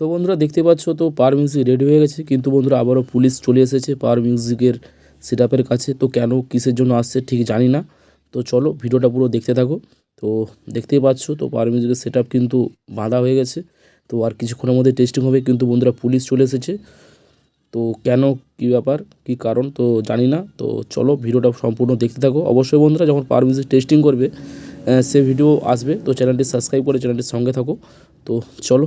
তো বন্ধুরা দেখতে পাচ্ছ তো পার মিউজিক রেডি হয়ে গেছে। কিন্তু বন্ধুরা আবারও পুলিশ চলে এসেছে পার মিউজিকের সেট কাছে। তো কেন কিসের জন্য আসছে ঠিক জানি না। তো চলো ভিডিওটা পুরো দেখতে থাকো। তো দেখতেই পাচ্ছ তো পার মিউজিকের সেট কিন্তু বাঁধা হয়ে গেছে। তো আর কিছুক্ষণের মধ্যে টেস্টিং হবে। কিন্তু বন্ধুরা পুলিশ চলে এসেছে। তো কেন কী ব্যাপার? কী কারণ? তো জানি না। তো চলো ভিডিওটা সম্পূর্ণ দেখতে থাকো। অবশ্যই বন্ধুরা যখন পার মিউজিক টেস্টিং করবে সে ভিডিও আসবে। তো চ্যানেলটি সাবস্ক্রাইব করে চ্যানেলটির সঙ্গে থাকো। তো চলো